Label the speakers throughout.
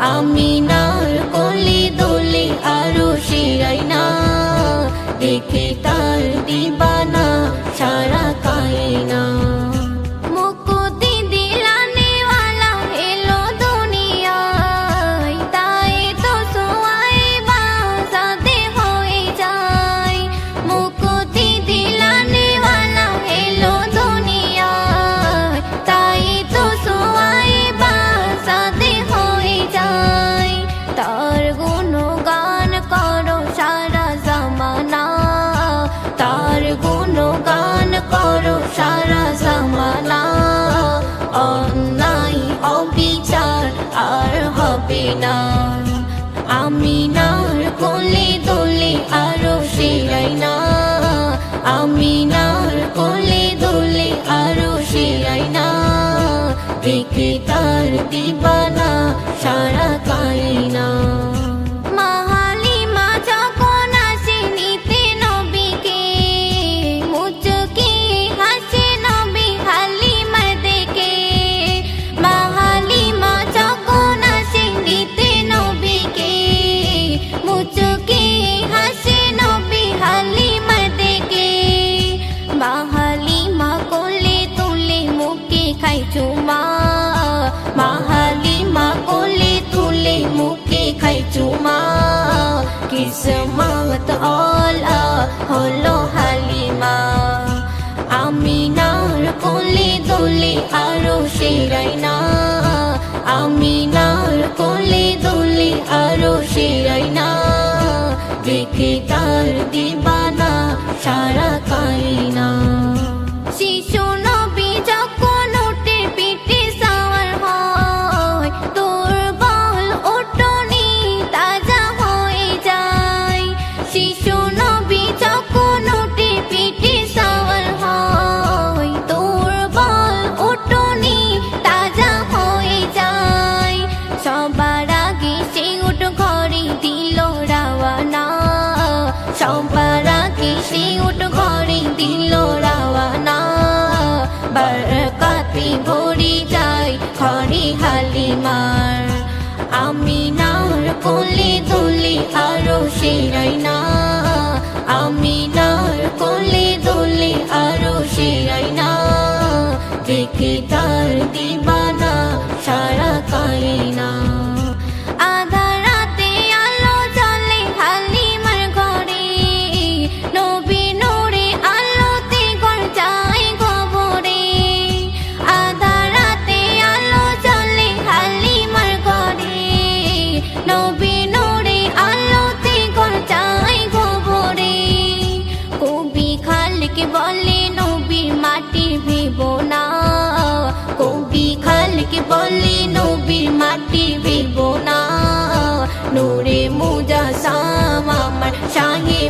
Speaker 1: আমিনার কলি দোলে আরও শিরাই না দেখে তার দিবানা সারা কায়না। মুকুতি হবে না আমি নার কোলে দোলে আরও শিরাই না। আমি নার কোলে দোলে আরও শিরাই না। দেখে তার দিবানা সারা কায়না হলো হালিমা। আমিনার কোলে দোলে আরও শিরাই না। আমিনার কোলে দোলে আরও শিরাই না। দেখে তার দিবানা সারা সেরাই না। আমি নার কোলে দোলে আরও সেরাই না। দেখে তার দিবানা সারা কায়না আধা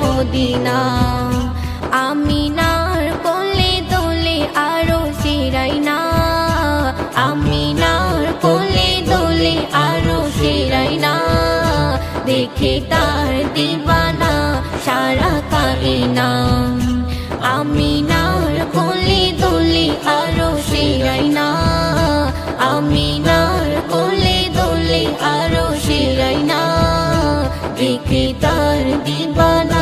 Speaker 1: মদিনা। আমি নার কোলে দোলে আরও শিরাই না। আমি নার কোলে দোলে আরও শিরাই না। দেখে তার দিবানা সারা কায়না আমি নার কোলে দোলে আরও শিরাই না। আমি নার কোলে দোলে আরও শিরাই না। দেখে তার দিবানা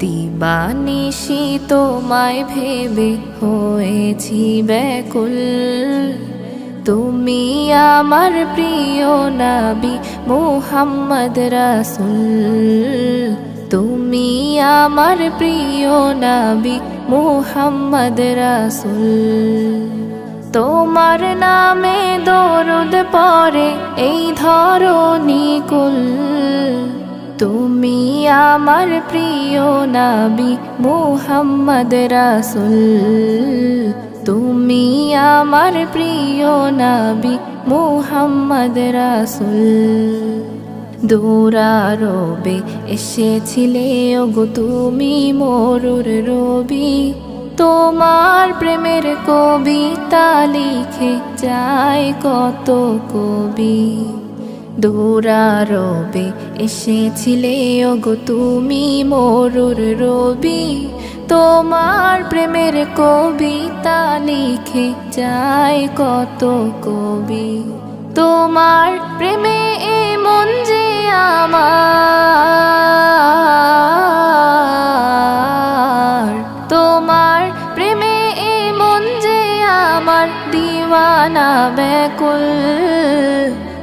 Speaker 2: দিবানিশি তোমায় ভেবে হয়েছি ব্যাকুল। তুমি আমার প্রিয় নাবি মোহাম্মদ রাসুল। তুমি আমার প্রিয় নাবি মোহাম্মদ রাসুল। তোমার নামে দরুদ পরে এই ধরণী কুল। তুমি আমার প্রিয় নাবি মোহাম্মদ রাসুল। তুমি আমার প্রিয় নবী মুহাম্মদ রাসুল। দৌড়ারবে এসেছিলে, ওগো তুমি মরুর রবি। তোমার প্রেমের কবিতা লিখে যায় কত কবি। দৌড়ারবে এসেছিলে ওগো তুমি মরুর রবি। তোমার প্রেমের কবিতা লিখে যায় কত কবি। তোমার প্রেমে এমন যে আমার। তোমার প্রেমে এমন যে আমার দিওয়ানা ব্যাকুল।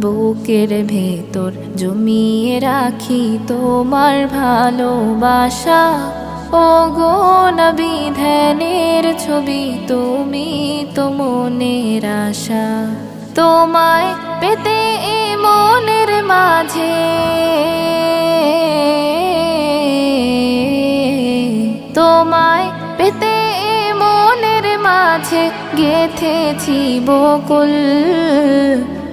Speaker 2: বুকের ভেতর জমিয়ে রাখি তোমার ভালোবাসা। ও গো নবী, ধ্যানের ছবি তুমি তো মনের আশা। তোমায় পেতে এ মনের মাঝে তোমায় পেতে এ মনের মাঝে গেথেছি বকুল।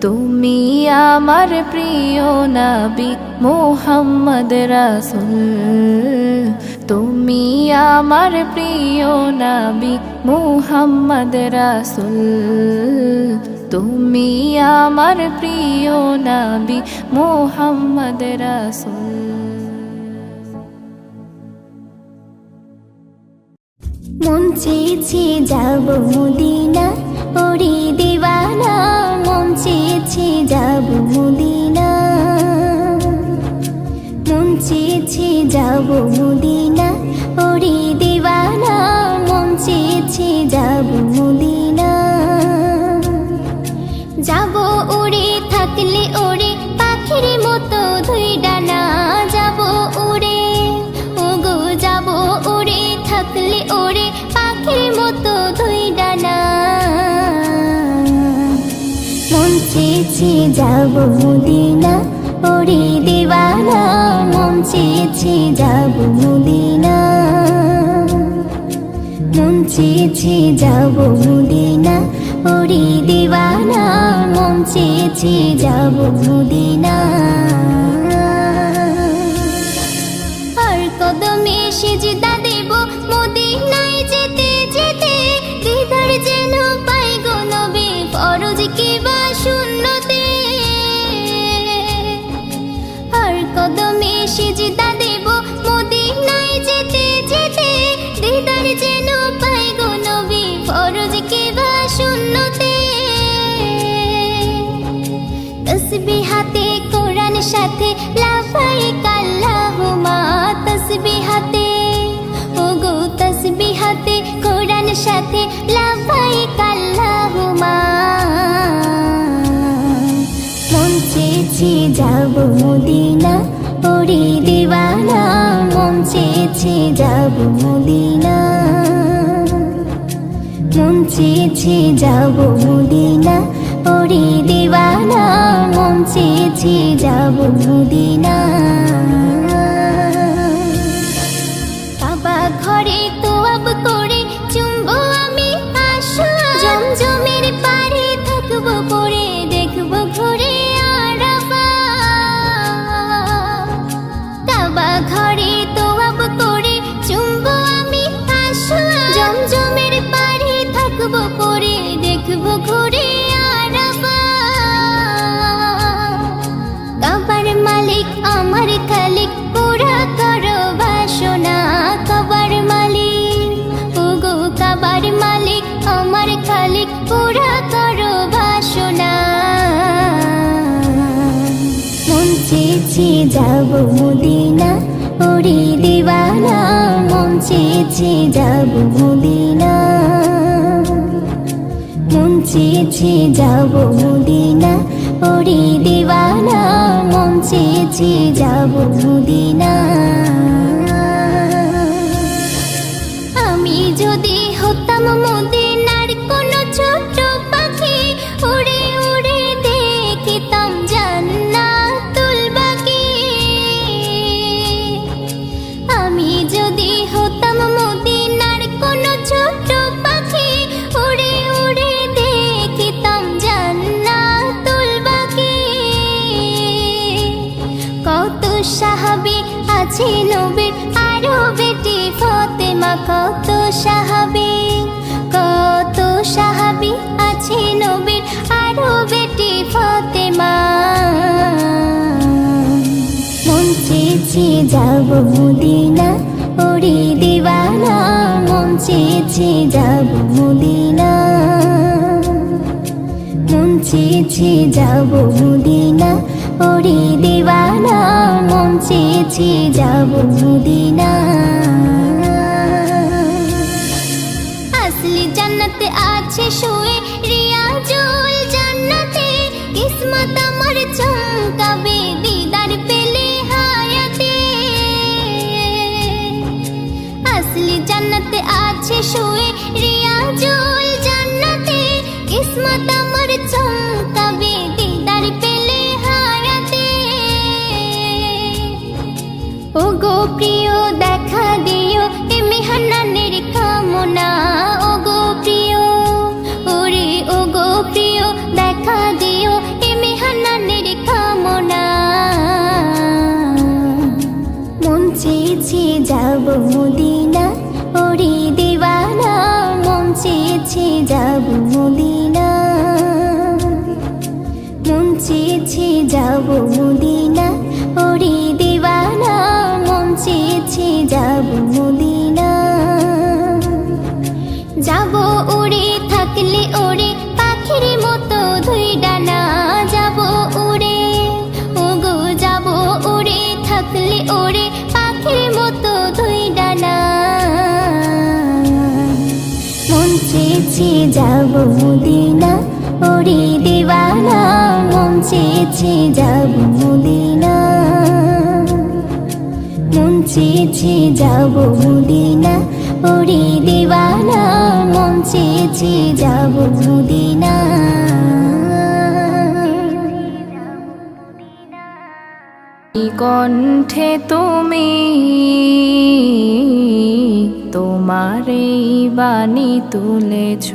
Speaker 2: তুমি আমার প্রিয় নাবি মোহাম্মদ রাসুল। তুমি আমার প্রিয় নাবি মোহাম্মদ রাসুল। তুমি আমার প্রিয় নাবি মোহাম্মদ রাসুল।
Speaker 3: মন চেয়েছে যাব মদিনা, ওরে দিবানা চেয়েছে যাব মুদিনা। মন চেয়েছে যাব মুদিনা। ওরে দিবানা মন চেয়েছে যাব মদিনা। চেয়েছে যাব মুদিনা, ওরে দেওয়ানা মন চেয়েছি যাব মুদিনা। মন চেয়েছি যাব মুদিনা, ওরে দেওয়ানা মন চেয়েছি যাব মদিনা। সাথে লাফাইক আল্লাহুমা। মন চেয়েছে যাব মদিনা, ওরে দিওয়ানা। মন চেয়েছে যাব মদিনা। মন চেয়েছে যাব মদিনা, ওরে দিওয়ানা। মন চেয়েছে যাব মদিনা। যাব মদিনা, ওরে দিবানা মন চেয়েছি যাব মদিনা। মন যাব মদিনা মন চেয়েছি যাব মদিনা। আমি যদি হতাম চেয়েছি যাব মদিনা, ওরে দিবানা, মন চেয়েছি যাব মদিনা। মন চেয়েছি যাব মদিনা, ওরে দিবানা, মন চেয়েছি যাব মদিনা। আসলি জান্নাতে আছে শুয়ে চেয়েছি যাব মদিনা। ওরে দিবানা মন চেয়েছি যাব মদিনা। মন চেয়েছি যাব মদিনা। ওরে দিবানা মন চেয়েছি যাব মদিনা। চেয়েছি যাব মদিনা, ওরে দিবানা মন চেয়েছি যাব মদিনা। মন যাব মন যাব
Speaker 2: কণ্ঠে তুমি তোমার বাণী তুলেছ।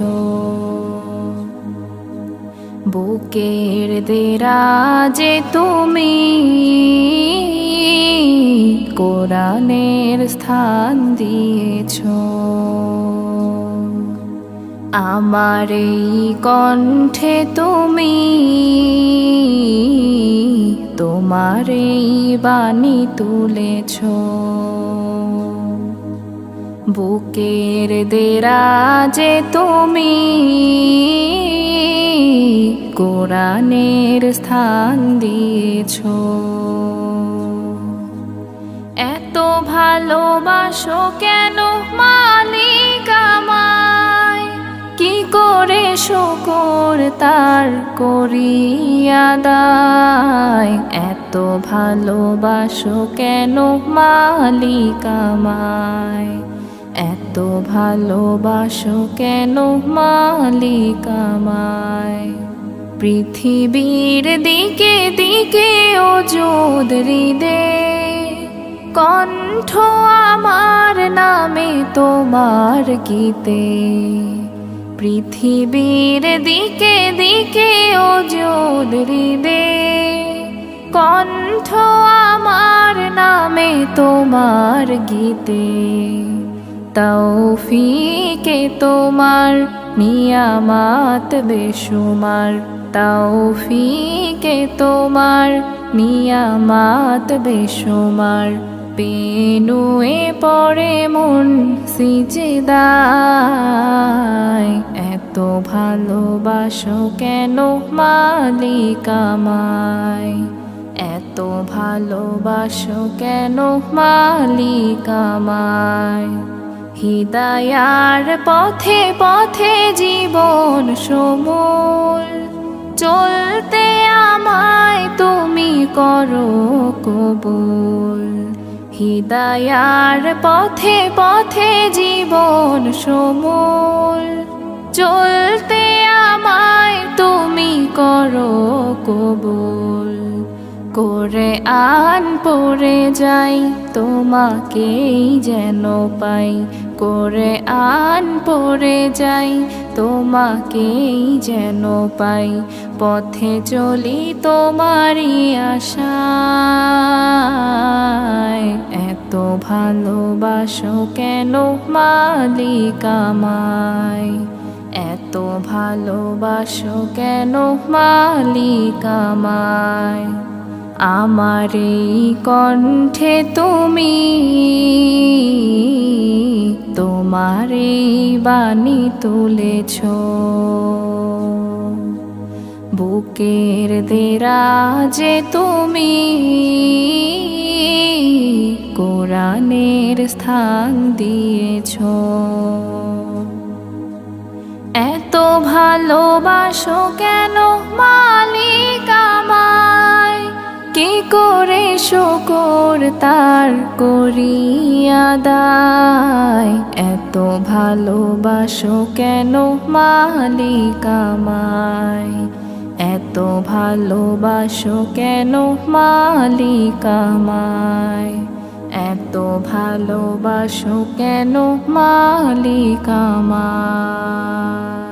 Speaker 2: বুকের দেরাজে তুমি কোরআনের স্থান দিয়েছ। আমার এই কণ্ঠে তুমি তোমার এই বাণী তুলেছ। বুকের দেরাজে তুমি কোরআনের স্থান দিয়েছ। এত ভালোবাসো কেন মালিক আমায়? কি করে শকর তার করিয়া দায়? এত ভালোবাসো কেন মালিক আমায়? এত ভালোবাসো কেন মালিক আমায়? পৃথিবীর দিকে দিকে ও হৃদে কণ্ঠ আমার নামে তোমার গীতে। পৃথিবীর দিকে দিকে ও হৃদে কণ্ঠ আমার নামে তোমার গীতে। তৌফিকে তোমার, নিয়ামাত বেশুমার। তৌফিকে তোমার, নিয়ামাত বেশুমার। পেনুয়ে পড়ে মন সিজদায়। এত ভালোবাসো কেন মালিক আমায়?
Speaker 3: এত ভালোবাসো কেন মালিক আমায়? হিদায়ার পথে পথে জীবন সমুল। চলতে আমায় তুমি করো কবুল। হিদায়ার পথে পথে জীবন সমুল। চলতে আমায় তুমি করো কবুল। করে আন পড়ে যাই তোমাকেই যেন পাই। করে আন পড়ে যাই, তোমাকেই যেন পাই। পথে চলি তোমারই আশা এত ভালোবাসো কেন মালিক আমায়? এত ভালোবাসো কেন মালিক আমায়? আমার এই কণ্ঠে তুমি তোমার বাণী তুলেছ। বুকের দেরাজে তুমি কোরআনের স্থান দিয়েছ। এত ভালোবাসো কেন মালিক কি করে শকর তার করিয়া দায়? এত ভালোবাসো কেন মালিক আমায়? এত ভালোবাসো কেন মালিক আমায়? এত ভালোবাসো কেন মালিক আমায়?